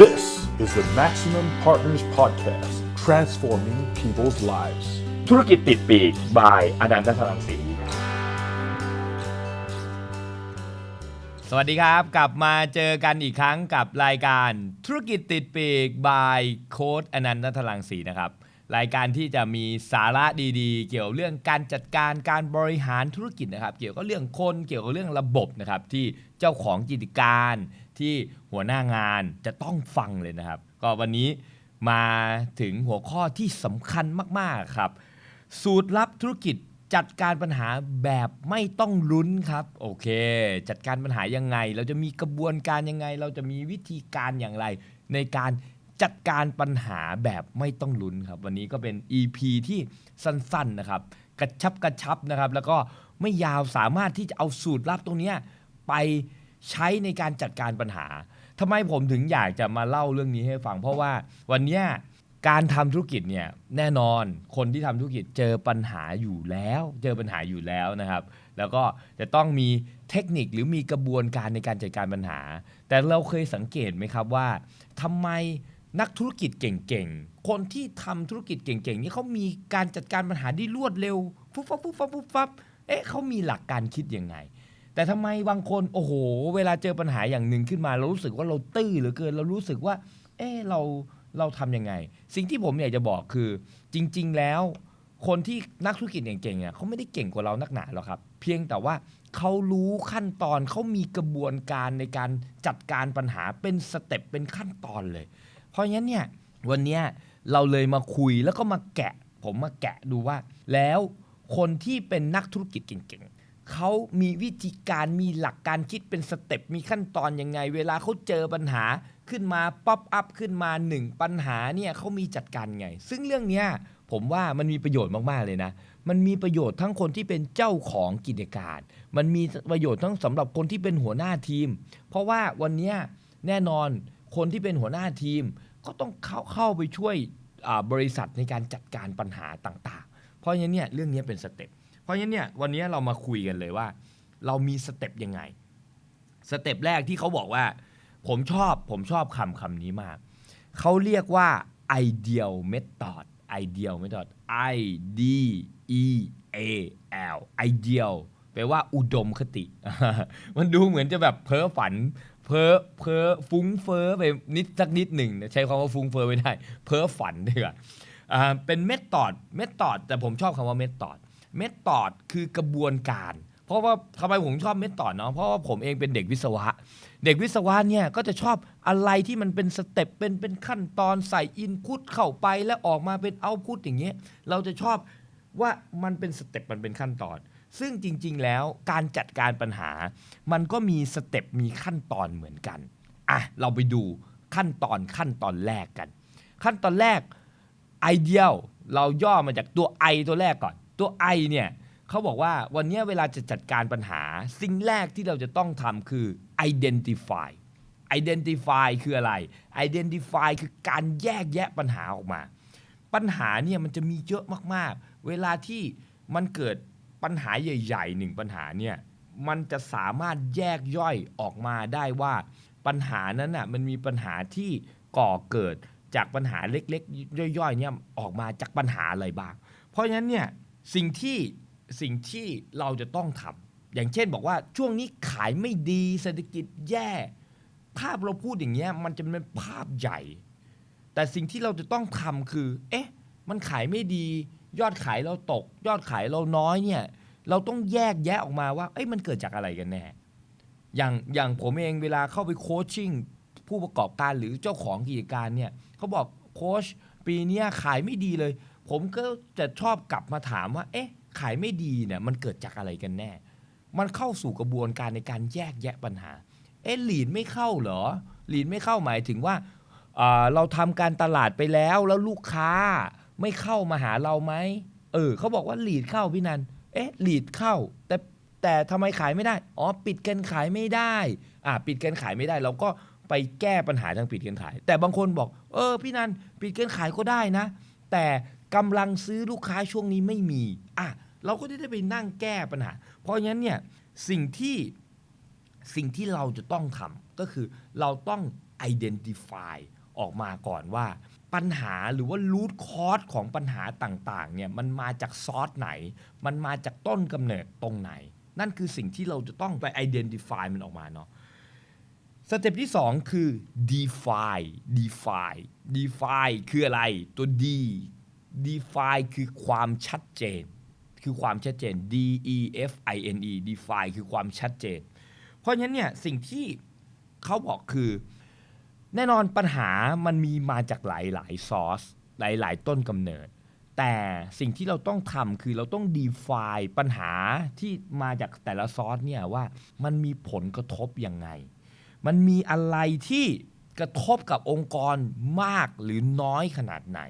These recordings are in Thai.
This is the Maximum Partners Podcast, transforming people's lives. ธุรกิจติดปีกบายอนันตสรังสีสวัสดีครับ กลับมาเจอกันอีกครั้งกับรายการธุรกิจติดปีก by โค้ดอนันต์นัทลังสีนะครับ รายการที่จะมีสาระดีๆ เกี่ยวเรื่องการจัดการการบริหารธุรกิจนะครับ เกี่ยวกับเรื่องคนเกี่ยวกับเรื่องระบบนะครับที่เจ้าของกิจการ ที่หัวหน้างานจะต้องฟังเลยนะครับ ก็วันนี้มาถึงหัวข้อที่สำคัญมากๆครับ สูตรลับธุรกิจจัดการปัญหาแบบไม่ต้องลุ้นครับโอเค จัดการปัญหายังไง เราจะมีกระบวนการยังไง เราจะมีวิธีการอย่างไร ในการจัดการปัญหาแบบไม่ต้องลุ้นครับ วันนี้ก็เป็น EP ที่สั้นๆนะครับ กระชับกระชับนะครับ แล้วก็ไม่ยาวสามารถที่จะเอาสูตรลับตรงนี้ไป ใช้ในการจัดการปัญหาทำไมผมถึงอยากจะมาเล่าเรื่องนี้ให้ฟัง เพราะว่าวันนี้การทำธุรกิจเนี่ยแน่นอนคนที่ทำธุรกิจเจอปัญหาอยู่แล้ว เจอปัญหาอยู่แล้วนะครับ แล้วก็จะต้องมีเทคนิคหรือมีกระบวนการในการจัดการปัญหา แต่เราเคยสังเกตไหมครับว่าทำไมนักธุรกิจเก่งๆ คนที่ทำธุรกิจเก่งๆนี่เขามีการจัดการปัญหาที่รวดเร็วฟุบฟับฟุบฟับฟุบฟับเอ๊ะเขามีหลักการคิดยังไง แต่ทำไมบางคนโอ้โห เวลาเจอปัญหาอย่างหนึ่งขึ้นมาเรารู้สึกว่าเราตื้อเหลือเกิน เรารู้สึกว่า เออเราเราทำยังไง สิ่งที่ผมอยากจะบอกคือ จริง ๆ แล้ว คนที่นักธุรกิจเก่งๆเนี่ยเขาไม่ได้เก่งกว่าเรานักหนาหรอกครับ เพียงแต่ว่าเขารู้ขั้นตอนเขามีกระบวนการในการจัดการปัญหาเป็นสเต็ปเป็นขั้นตอนเลย เพราะงั้นเนี่ยวันนี้เราเลยมาคุยแล้วก็มาแกะ ผมมาแกะดูว่า แล้วคนที่เป็นนักธุรกิจเก่ง เขามีวิธีการมีหลักการคิดเป็นสเต็ปมีขั้นตอนยังไง เวลาเขาเจอปัญหาขึ้นมาป๊อปอัพขึ้นมาหนึ่งปัญหาเนี่ยเขามีจัดการไง ซึ่งเรื่องเนี้ยผมว่ามันมีประโยชน์มาก ๆ เลยนะ มันมีประโยชน์ทั้งคนที่เป็นเจ้าของกิจการ มันมีประโยชน์ทั้งสำหรับคนที่เป็นหัวหน้าทีม เพราะว่าวันนี้แน่นอนคนที่เป็นหัวหน้าทีม ก็ต้องเข้าเข้าไปช่วยบริษัทในการจัดการปัญหาต่าง ๆ เพราะฉะนั้นเนี่ยเรื่องนี้เป็นสเต็ป เพราะฉะนั้นเนี่ยวันนี้เรามาคุยกันเลยว่า เรามีสเต็ปยังไง สเต็ปแรกที่เขาบอกว่า ผมชอบผมชอบคำคำนี้มาก เขาเรียกว่า ideal method ideal method I D E A L ideal แปลว่าอุดมคติ มันดูเหมือนจะแบบเพ้อฝัน เพ้อเพ้อฟุ้งเฟ้อไปนิดสักนิดหนึ่งใช้คำว่าฟุ้งเฟ้อไม่ได้ เพ้อฝันดีกว่าเป็นเมธอดเมธอดแต่ผมชอบคำว่าเมธอด เมธอดคือกระบวนการ เพราะว่าทำไมผมชอบเมธอดเนาะเพราะว่าผมเองเป็นเด็กวิศวะ เด็กวิศวะเนี่ยก็จะชอบอะไรที่มันเป็นสเต็ปเป็นเป็นขั้นตอนใส่อินพุตเข้าไปแล้วออกมาเป็นเอาพุตอย่างเงี้ยเราจะชอบว่ามันเป็นสเต็ปมันเป็นขั้นตอน ซึ่งจริง ๆ แล้วการจัดการปัญหา มันก็มีสเต็ปมีขั้นตอนเหมือนกันอะเราไปดูขั้นตอนขั้นตอนแรกกัน ขั้นตอนแรกไอเดียลเราย่อมาจากตัว I ตัวแรกก่อน ตัว I เนี่ยเขาบอกว่าวันนี้เวลาจะจัดการปัญหา สิ่งแรกที่เราจะต้องทำคือ identify identify คืออะไร identify คือการแยกแยะปัญหาออกมา ปัญหาเนี่ยมันจะมีเยอะมากๆ เวลาที่มันเกิดปัญหาใหญ่ๆหนึ่งปัญหาเนี่ยมันจะสามารถแยกย่อยออกมาได้ว่าปัญหานั้นน่ะมันมีปัญหาที่ก่อเกิดจากปัญหาเล็กๆ ย่อยๆเนี่ยออกมาจากปัญหาอะไรบ้าง เพราะฉะนั้นเนี่ย สิ่งที่สิ่งที่เราจะต้องทำอย่างเช่นบอกว่าช่วงนี้ขายไม่ดีเศรษฐกิจแย่ ภาพเราพูดอย่างเงี้ยมันจะเป็นภาพใหญ่ แต่สิ่งที่เราจะต้องทำคือ เอ๊ะ มันขายไม่ดี ยอดขายเราตก ยอดขายเราน้อยเนี่ย เราต้องแยกแยะออกมาว่า เอ้ยมันเกิดจากอะไรกันแน่อย่างอย่างผมเองเวลาเข้าไปโคชชิ่งผู้ประกอบการหรือเจ้าของกิจการเนี่ยเขาบอกโค้ชปีเนี้ยขายไม่ดีเลย ผมก็จะชอบกลับมาถามว่า เอ๊ะ ขายไม่ดีเนี่ยมันเกิดจากอะไรกันแน่ มันเข้าสู่กระบวนการในการแยกแยะปัญหา เอ๊ะหลีดไม่เข้าเหรอหลีดไม่เข้าหมายถึงว่าอ่าเราทำการตลาดไปแล้วแล้วลูกค้าไม่เข้ามาหาเราไหมเออเขาบอกว่าหลีดเข้าพี่นันเอ๊ะหลีดเข้า แต่แต่ทำไมขายไม่ได้ อ๋อ ปิดกันขายไม่ได้อ่าปิดกันขายไม่ได้ เราก็ไปแก้ปัญหาทางปิดกันขาย แต่บางคนบอก เออ พี่นันปิดกันขายก็ได้นะ แต่ กำลังซื้อลูกค้าช่วงนี้ไม่มีอะเราก็ได้ไปนั่งแก้ปัญหา เพราะฉะนั้นเนี่ยสิ่งที่สิ่งที่เราจะต้องทำก็คือเราต้อง identify ออกมาก่อนว่า ปัญหาหรือว่า root cause ของปัญหาต่างๆเนี่ยมันมาจากซอสไหน มันมาจากต้นกำเนิดตรงไหน นั่นคือสิ่งที่เราจะต้องไป identify มันออกมาเนาะสเต็ปที่ 2 คือ define define define คืออะไรตัว D define คือความชัดเจน คือความชัดเจน D E F I N E define คือความชัดเจน เพราะฉะนั้นเนี่ยสิ่งที่เขาบอกคือ แน่นอนปัญหามันมีมาจากหลายๆซอสหลายๆต้นกำเนิด แต่สิ่งที่เราต้องทำคือเราต้อง define ปัญหาที่มาจากแต่ละซอสเนี่ยว่ามันมีผลกระทบยังไง มันมีอะไรที่กระทบกับองค์กรมากหรือน้อยขนาดไหน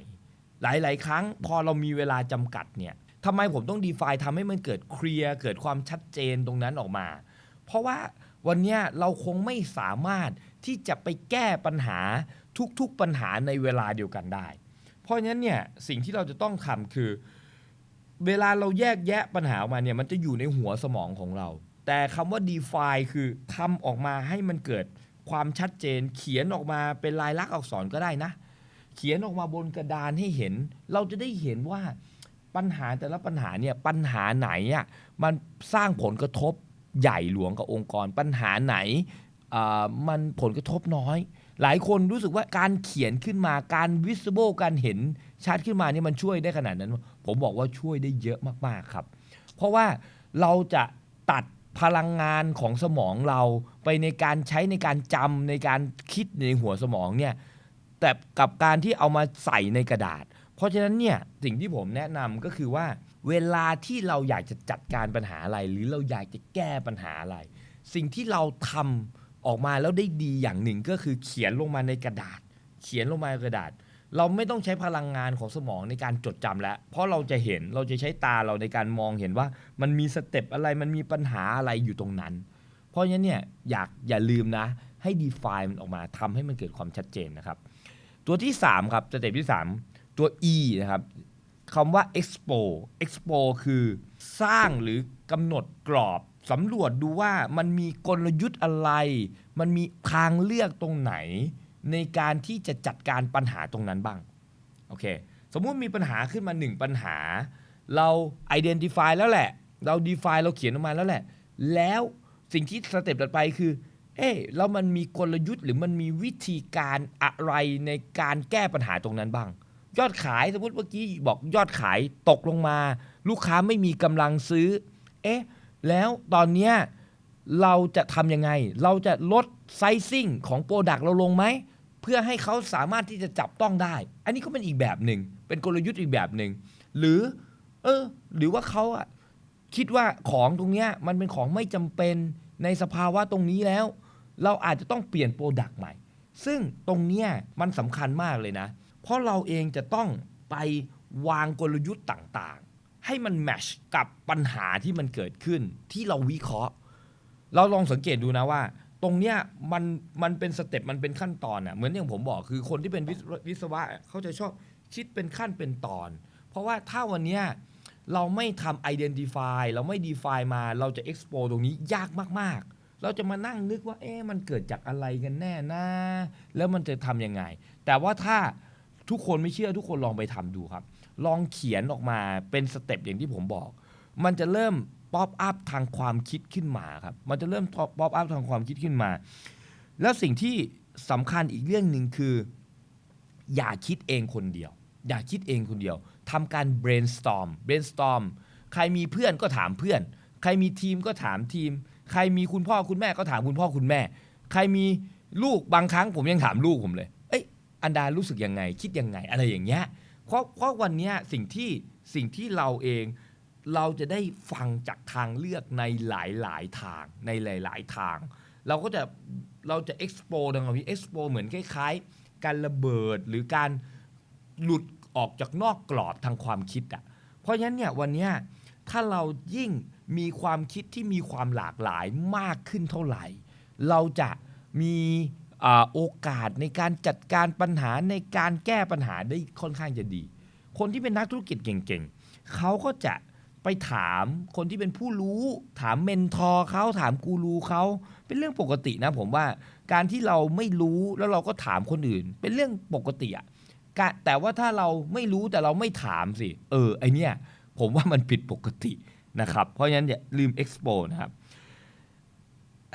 หลาย ๆ ครั้งพอเรามีเวลาจำกัดเนี่ยทำไมผมต้อง define ทำให้มันเกิดเคลียร์เกิดความชัดเจนตรงนั้นออกมา เพราะว่าวันนี้เราคงไม่สามารถที่จะไปแก้ปัญหาทุกๆปัญหาในเวลาเดียวกันได้ เพราะฉะนั้นเนี่ยสิ่งที่เราจะต้องทำคือ เวลาเราแยกแยะปัญหาออกมาเนี่ยมันจะอยู่ในหัวสมองของเรา แต่คำว่า define คือทำออกมาให้มันเกิดความชัดเจนเขียนออกมาเป็นลายลักษณ์อักษรก็ได้นะ เขียนออกมาบนกระดานให้เห็น เราจะได้เห็นว่าปัญหาแต่ละปัญหาเนี่ยปัญหาไหนอะมันสร้างผลกระทบใหญ่หลวงกับองค์กร ปัญหาไหนมันผลกระทบน้อย หลายคนรู้สึกว่าการเขียนขึ้นมาการ visible การเห็นชัดขึ้นมาเนี่ยมันช่วยได้ขนาดนั้น ผมบอกว่าช่วยได้เยอะมากๆครับ เพราะว่าเราจะตัดพลังงานของสมองเราไปในการใช้ในการจำในการคิดในหัวสมองเนี่ย แต่กับการที่เอามาใส่ในกระดาษ เพราะฉะนั้นเนี่ยสิ่งที่ผมแนะนำก็คือว่า เวลาที่เราอยากจะจัดการปัญหาอะไร หรือเราอยากจะแก้ปัญหาอะไร สิ่งที่เราทำออกมาแล้วได้ดีอย่างหนึ่งก็คือเขียนลงมาในกระดาษ เขียนลงมาในกระดาษ เราไม่ต้องใช้พลังงานของสมองในการจดจำแล้ว เพราะเราจะเห็นเราจะใช้ตาเราในการมองเห็นว่ามันมีสเต็ปอะไรมันมีปัญหาอะไรอยู่ตรงนั้น เพราะฉะนั้นเนี่ยอยากอย่าลืมนะ ให้ define มันออกมาทำให้มันเกิดความชัดเจนนะครับ ตัวที่ 3 ครับสเต็ปที่ 3 ตัว E นะครับคำว่า expo expo คือสร้างหรือกำหนดกรอบสำรวจดูว่ามันมีกลยุทธ์อะไร มันมีทางเลือกตรงไหน ในการที่จะจัดการปัญหาตรงนั้นบ้าง โอเค สมมุติมีปัญหาขึ้นมาหนึ่งปัญหา เรา identify แล้วแหละ เรา define เราเขียนออกมาแล้วแหละ แล้วสิ่งที่สเต็ปต่อไปคือ เอ๊ะแล้วมันมีกลยุทธ์หรือมันมีวิธีการอะไรในการแก้ปัญหาตรงนั้นบ้าง ยอดขายสมมติเมื่อกี้บอกยอดขายตกลงมา ลูกค้าไม่มีกำลังซื้อ เอ๊ะ แล้วตอนเนี้ยเราจะทำยังไง เราจะลดไซซิ่งของโปรดักต์เราลงไหม เพื่อให้เขาสามารถที่จะจับต้องได้ อันนี้ก็เป็นอีกแบบหนึ่ง เป็นกลยุทธ์อีกแบบหนึ่ง หรือ เออ หรือว่าเขาอะคิดว่าของตรงเนี้ยมันเป็นของไม่จำเป็นในสภาวะตรงนี้แล้ว เราอาจจะต้องเปลี่ยนโปรดักต์ใหม่ ซึ่งตรงเนี้ยมันสำคัญมากเลยนะ เพราะเราเองจะต้องไปวางกลยุทธ์ต่างๆ ให้มันแมชกับปัญหาที่มันเกิดขึ้นที่เราวิเคราะห์ เราลองสังเกตดูนะว่า ตรงเนี้ยมันมันเป็นสเต็ปมันเป็นขั้นตอนอะเหมือนอย่างผมบอกคือคนที่เป็นวิศวะเขาจะชอบคิดเป็นขั้นเป็นตอน เพราะว่าถ้าวันเนี้ยเราไม่ทำ identify เราไม่ define มา เราจะ expose ตรงนี้ยากมาก เราจะมานั่งนึกว่า เอ๊ะมันเกิดจากอะไรกันแน่นะแล้วมันจะทำยังไง แต่ว่าถ้าทุกคนไม่เชื่อทุกคนลองไปทำดูครับ ลองเขียนออกมาเป็นสเต็ปอย่างที่ผมบอก มันจะเริ่มป๊อปอัพทางความคิดขึ้นมาครับ มันจะเริ่มป๊อปอัพทางความคิดขึ้นมา แล้วสิ่งที่สำคัญอีกเรื่องหนึ่งคือ อย่าคิดเองคนเดียว อย่าคิดเองคนเดียวทำการ brainstorm brainstorm ใครมีเพื่อนก็ถามเพื่อน ใครมีทีมก็ถามทีม ใครมีคุณพ่อคุณแม่ก็ถามคุณพ่อคุณแม่ ใครมีลูกบางครั้งผมยังถามลูกผมเลย เอ้ย อันดารู้สึกยังไง คิดยังไง อะไรอย่างเงี้ย เพราะเพราะวันเนี้ยสิ่งที่สิ่งที่เราเองเราจะได้ฟังจากทางเลือกในหลาย ๆ ทางในหลาย ๆ ทาง เราก็จะเราจะ expo ดังที่ expo เหมือนคล้ายๆ การระเบิดหรือการหลุดออกจากนอกกรอบทางความคิดอะเพราะฉะนั้นเนี่ยวันเนี้ยถ้าเรายิ่ง มีความคิดที่มีความหลากหลายมากขึ้นเท่าไหร่ เราจะมีโอกาสในการจัดการปัญหาในการแก้ปัญหาได้ค่อนข้างจะดี คนที่เป็นนักธุรกิจเก่งๆ เขาก็จะไปถามคนที่เป็นผู้รู้ ถามเมนทอร์เขาถามกูรูเขาเป็นเรื่องปกตินะผมว่าการที่เราไม่รู้แล้วเราก็ถามคนอื่น เป็นเรื่องปกติอะกะแต่ว่าถ้าเราไม่รู้แต่เราไม่ถามสิ เออไอเนี้ยผมว่ามันผิดปกติ นะครับ เพราะฉะนั้นอย่าลืม expo นะครับ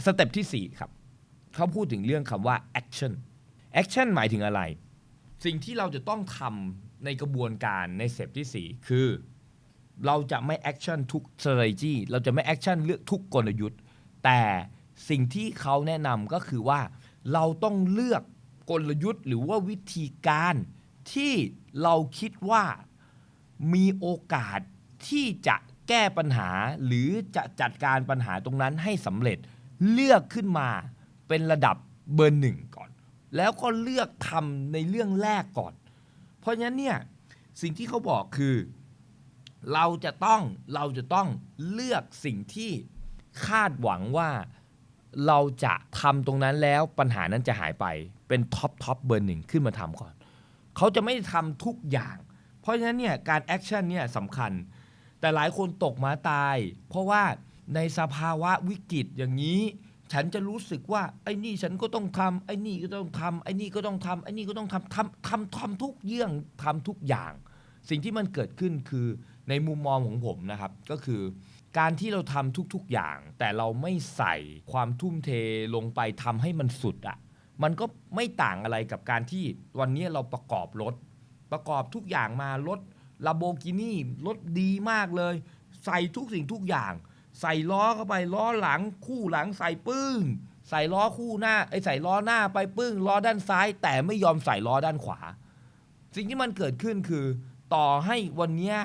สเต็ปที่ 4 ครับ เขาพูดถึงเรื่องคำว่า action action หมายถึงอะไร สิ่งที่เราจะต้องทำในกระบวนการในสเต็ปที่ 4 คือ เราจะไม่ action ทุก strategy เราจะไม่ action เลือกทุกกลยุทธ์ แต่สิ่งที่เขาแนะนำก็คือว่าเราต้องเลือกกลยุทธ์ หรือว่าวิธีการที่เราคิดว่ามีโอกาสที่จะ แก้ปัญหาหรือจะจัดการปัญหาตรงนั้นให้สำเร็จเลือกขึ้นมาเป็นระดับเบอร์หนึ่งก่อน แล้วก็เลือกทำในเรื่องแรกก่อน เพราะฉะนั้นเนี่ยสิ่งที่เขาบอกคือ เราจะต้องเราจะต้องเลือกสิ่งที่คาดหวังว่าเราจะทำตรงนั้นแล้วปัญหานั้นจะหายไปเป็นท็อปท็อปเบอร์หนึ่งขึ้นมาทำก่อน เขาจะไม่ทำทุกอย่าง เพราะฉะนั้นเนี่ยการแอคชั่นเนี่ยสำคัญ แต่หลายคนตกมาตาย เพราะว่าในสภาวะวิกฤตอย่างนี้ ฉันจะรู้สึกว่าไอ้นี่ฉันก็ต้องทำไอ้นี่ก็ต้องทำไอ้นี่ก็ต้องทำไอ้นี่ก็ต้องทำทำทำทำทุกเรื่องทำทุกอย่าง สิ่งที่มันเกิดขึ้นคือในมุมมองของผมนะครับ ก็คือการที่เราทำทุกๆอย่าง แต่เราไม่ใส่ความทุ่มเทลงไปทำให้มันสุดอะ่ะมันก็ไม่ต่างอะไรกับการที่วันนี้เราประกอบรถ ประกอบทุกอย่างมารถ ลาโบกินี่รถดีมากเลย ใส่ทุกสิ่งทุกอย่าง ใส่ล้อเข้าไปล้อหลังคู่หลังใส่ปึ้ง ใส่ล้อคู่หน้าไอ้ใส่ล้อหน้าไปปึ้งล้อด้านซ้าย แต่ไม่ยอมใส่ล้อด้านขวา สิ่งที่มันเกิดขึ้นคือ ต่อให้วันนี้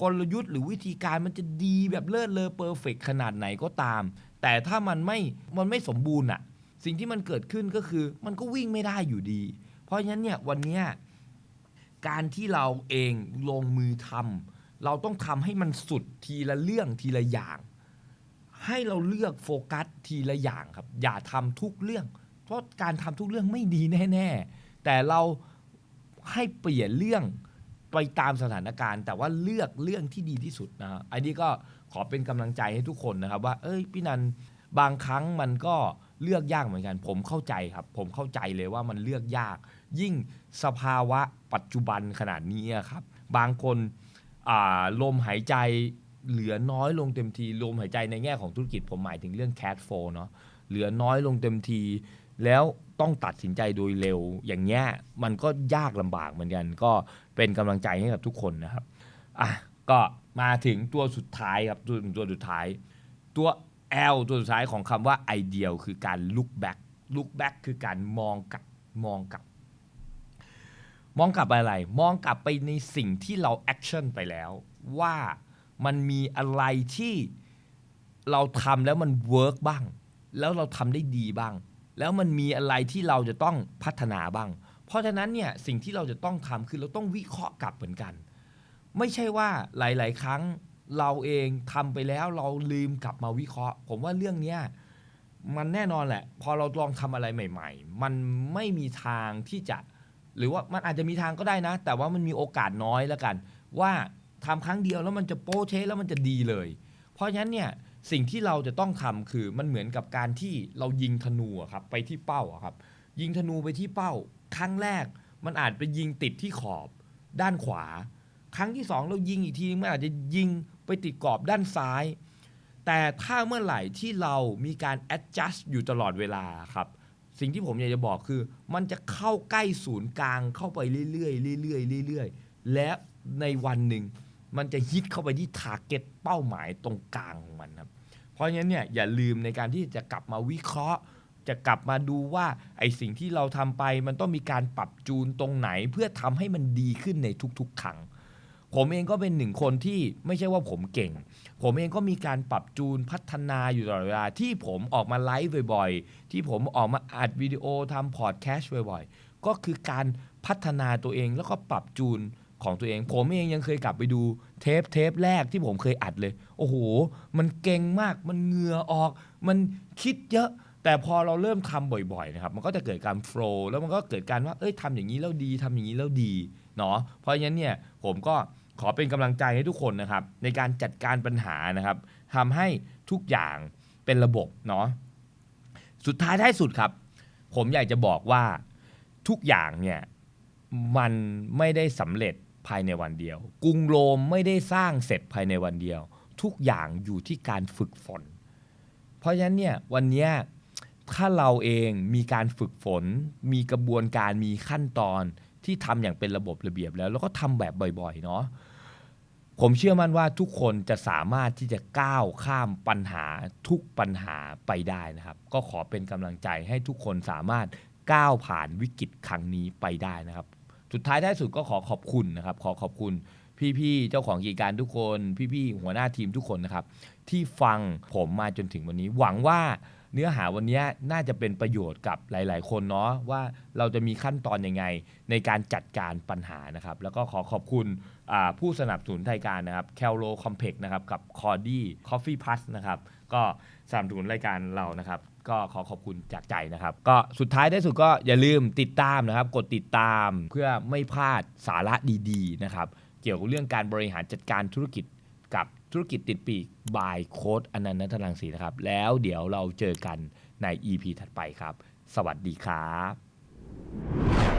กลยุทธ์หรือวิธีการมันจะดีแบบเลิศเลอเพอร์เฟกขนาดไหนก็ตาม แต่ถ้ามันไม่มันไม่สมบูรณ์อะสิ่งที่มันเกิดขึ้นก็คือมันก็วิ่งไม่ได้อยู่ดี เพราะฉะนั้นเนี่ยวันนี้ การที่เราเองลงมือทำเราต้องทำให้มันสุดทีละเรื่องทีละอย่าง ให้เราเลือกโฟกัสทีละอย่างครับ อย่าทำทุกเรื่อง เพราะการทำทุกเรื่องไม่ดีแน่ ๆ แต่เราให้เปลี่ยนเรื่องไปตามสถานการณ์ แต่ว่าเลือกเรื่องที่ดีที่สุดนะอันนี้ก็ขอเป็นกำลังใจให้ทุกคนนะครับว่า เอ้ยพี่นันบางครั้งมันก็เลือกยากเหมือนกัน ผมเข้าใจครับ ผมเข้าใจเลยว่ามันเลือกยาก ยิ่งสภาวะ ปัจจุบันขนาดนี้ครับ บางคนลมหายใจเหลือน้อยลงเต็มที ลมหายใจในแง่ของธุรกิจผมหมายถึงเรื่อง cash flow เนาะเหลือน้อยลงเต็มที แล้วต้องตัดสินใจโดยเร็วอย่างเงี้ยมันก็ยากลำบากเหมือนกัน ก็เป็นกำลังใจให้กับทุกคนนะครับอะก็มาถึงตัวสุดท้ายครับตัวตัวสุดท้าย ตัว L ตัวสุดท้ายของคำว่า ideal คือการ look back look back คือการมองกลับมองกลับ มองกลับไปอะไร มองกลับไปในสิ่งที่เราแอคชั่นไปแล้ว ว่ามันมีอะไรที่เราทำแล้วมันเวิร์กบ้าง แล้วเราทำได้ดีบ้าง แล้วมันมีอะไรที่เราจะต้องพัฒนาบ้าง เพราะฉะนั้นเนี่ยสิ่งที่เราจะต้องทำคือเราต้องวิเคราะห์กลับเหมือนกัน ไม่ใช่ว่าหลาย ๆ ครั้งเราเองทำไปแล้วเราลืมกลับมาวิเคราะห์ ผมว่าเรื่องเนี้ยมันแน่นอนแหละ พอเราลองทำอะไรใหม่ ๆ มันไม่มีทางที่จะ หรือว่ามันอาจจะมีทางก็ได้นะ แต่ว่ามันมีโอกาสน้อยแล้วกัน ว่าทำครั้งเดียวแล้วมันจะโป๊เชแล้วมันจะดีเลย เพราะฉะนั้นเนี่ยสิ่งที่เราจะต้องทำคือมันเหมือนกับการที่เรายิงธนูอะครับไปที่เป้าอะครับ ยิงธนูไปที่เป้า ครั้งแรกมันอาจไปยิงติดที่ขอบด้านขวา ครั้งที่สองเรายิงอีกทีมันอาจจะยิงไปติดกรอบด้านซ้าย แต่ถ้าเมื่อไหร่ที่เรามีการ adjust อยู่ตลอดเวลาครับ สิ่งที่ผมอยากจะบอกคือ มันจะเข้าใกล้ศูนย์กลางเข้าไปเรื่อยๆเรื่อยๆเรื่อยๆและในวันหนึ่งมันจะฮิตเข้าไปที่ทาร์เก็ตเป้าหมายตรงกลางของมันครับ เพราะฉะนั้นเนี่ยอย่าลืมในการที่จะกลับมาวิเคราะห์ จะกลับมาดูว่าไอสิ่งที่เราทำไปมันต้องมีการปรับจูนตรงไหนเพื่อทำให้มันดีขึ้นในทุกๆครั้ง ผมเองก็เป็นหนึ่งคนที่ไม่ใช่ว่าผมเก่ง ผมเองก็มีการปรับจูนพัฒนาอยู่ตลอดเวลาที่ผมออกมาไลฟ์บ่อยๆ ที่ผมออกมาอัดวิดีโอทำพอดแคสต์บ่อยๆ ก็คือการพัฒนาตัวเองแล้วก็ปรับจูนของตัวเอง ผมเองยังเคยกลับไปดูเทปเทปแรกที่ผมเคยอัดเลย โอ้โห มันเก่งมากมันเหงื่อออก มันคิดเยอะ แต่พอเราเริ่มทำบ่อยๆนะครับมันก็จะเกิดการโฟล์แล้วมันก็เกิดการว่าเอ้ยทำอย่างนี้แล้วดีทำอย่างนี้แล้วดีเนาะเพราะฉะนั้นเนี่ยผมก็ ขอเป็นกำลังใจให้ทุกคนนะครับ ในการจัดการปัญหานะครับทำให้ทุกอย่างเป็นระบบเนาะสุดท้ายท้ายสุดครับ ผมอยากจะบอกว่าทุกอย่างเนี่ยมันไม่ได้สำเร็จภายในวันเดียว กรุงโรมไม่ได้สร้างเสร็จภายในวันเดียว ทุกอย่างอยู่ที่การฝึกฝน เพราะฉะนั้นเนี่ยวันนี้ถ้าเราเองมีการฝึกฝน มีกระบวนการมีขั้นตอนที่ทำอย่างเป็นระบบระเบียบแล้ว แล้วก็ทำแบบบ่อยๆเนาะ ผมเชื่อมั่นว่าทุกคนจะสามารถที่จะก้าวข้ามปัญหาทุกปัญหาไปได้นะครับ ก็ขอเป็นกำลังใจให้ทุกคนสามารถก้าวผ่านวิกฤตครั้งนี้ไปได้นะครับ สุดท้ายท้ายสุดก็ขอขอบคุณนะครับ ขอขอบคุณพี่ๆเจ้าของกิจการทุกคน พี่ๆหัวหน้าทีมทุกคนนะครับ ที่ฟังผมมาจนถึงวันนี้ หวังว่าเนื้อหาวันนี้น่าจะเป็นประโยชน์กับหลาย ๆ คนเนาะว่าเราจะมีขั้นตอนยังไงในการจัดการปัญหานะครับ แล้วก็ขอขอบคุณ ผู้สนับสนุนรายการนะครับ c a l r o Complex นะครับกับ c o r d y Coffee Plus นะครับก็สนับสนุนรายการเรานะครับก็ขอขอบคุณจากใจนะครับ ก็สุดท้ายได้สุดก็อย่าลืมติดตามนะครับ กดติดตามเพื่อไม่พลาดสาระดีๆนะครับเกี่ยวกับเรื่องการบริหารจัดการธุรกิจกับธุรกิจติดปีกบายโค้ดอนันต์นัทรังสีนะครับ แล้วเดี๋ยวเราเจอกันใน EP ถัดไปครับ สวัสดีครับ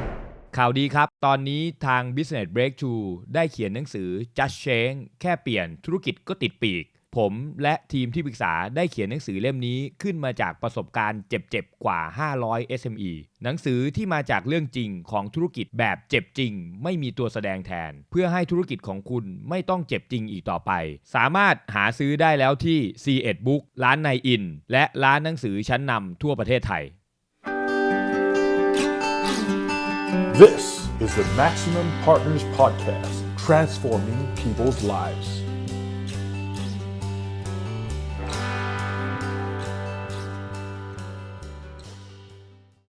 ข่าวดีครับ ตอนนี้ทาง Business Breakthrough ได้เขียนหนังสือ Just Change แค่เปลี่ยนธุรกิจก็ติดปีก ผมและทีมที่ปรึกษาได้เขียนหนังสือเล่มนี้ขึ้นมาจากประสบการณ์เจ็บๆ กว่า 500 SME หนังสือที่มาจากเรื่องจริงของธุรกิจแบบเจ็บจริง ไม่มีตัวแสดงแทน เพื่อให้ธุรกิจของคุณไม่ต้องเจ็บจริงอีกต่อไป สามารถหาซื้อได้แล้วที่ C1 Book ร้านในอิน และร้านหนังสือชั้นนำทั่วประเทศไทย This is the Maximum Partners Podcast, transforming people's lives.